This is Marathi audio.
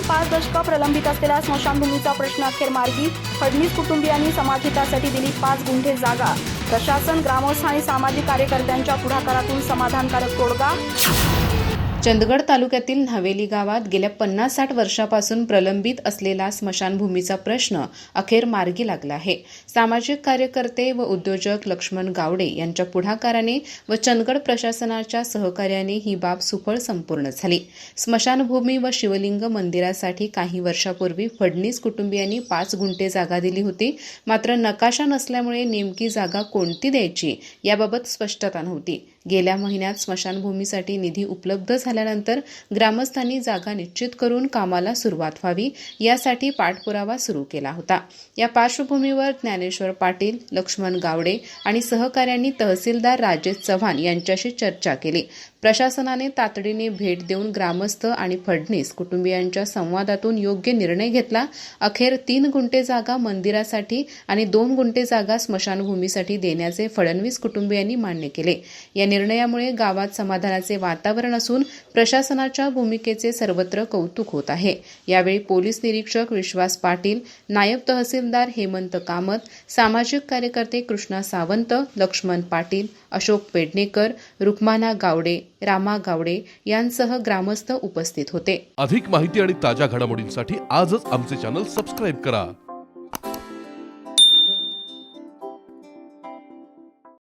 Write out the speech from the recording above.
मागील पाच दशकं प्रलंबित असलेला स्मशानभूमीचा प्रश्न अखेर मार्गी. फडणवीस कुटुंबियांनी समाजहितासाठी दिली पाच गुंठे जागा. प्रशासन ग्रामस्थ आणि सामाजिक कार्यकर्त्यांच्या पुढाकारातून समाधानकारक तोडगा. चंदगड तालुक्यातील न्हावेली गावात गेल्या पन्नास साठ वर्षापासून प्रलंबित असलेला स्मशानभूमीचा प्रश्न अखेर मार्गी लागला आहे. सामाजिक कार्यकर्ते व उद्योजक लक्ष्मण गावडे यांच्या पुढाकाराने व चंदगड प्रशासनाच्या सहकार्याने ही बाब सुफळ संपूर्ण झाली. स्मशानभूमी व शिवलिंग मंदिरासाठी काही वर्षापूर्वी फडणीस कुटुंबियांनी पाच गुंठे जागा दिली होती. मात्र नकाशा नसल्यामुळे नेमकी जागा कोणती द्यायची याबाबत स्पष्टता नव्हती. गेल्या महिन्यात स्मशानभूमीसाठी निधी उपलब्ध झाल्यानंतर ग्रामस्थांनी जागा निश्चित करून कामाला सुरुवात व्हावी यासाठी पाठपुरावा सुरू केला होता. या पार्श्वभूमीवर ज्ञानेश्वर पाटील लक्ष्मण गावडे आणि सहकाऱ्यांनी तहसीलदार राजेश चव्हाण यांच्याशी चर्चा केली. प्रशासनाने तातडीने भेट देऊन ग्रामस्थ आणि फडणीस कुटुंबियांच्या संवादातून योग्य निर्णय घेतला. अखेर तीन गुंठे जागा मंदिरासाठी आणि दोन गुंठे जागा स्मशानभूमीसाठी देण्याचे फडणवीस कुटुंबियांनी मान्य केले. या निर्णयामुळे गावात समाधानाचे वातावरण असून प्रशासनाच्या भूमिकेचे सर्वत्र कौतुक होत आहे. यावेळी पोलीस निरीक्षक विश्वास पाटील नायब तहसीलदार हेमंत कामत सामाजिक कार्यकर्ते कृष्णा सावंत लक्ष्मण पाटील अशोक पेडणेकर रुक्माना गावडे रामा गावडे यांसह ग्रामस्थ उपस्थित होते. अधिक माहिती आणि ताज्या घडामोडींसाठी आजच आमचे चॅनल सबस्क्राईब करा.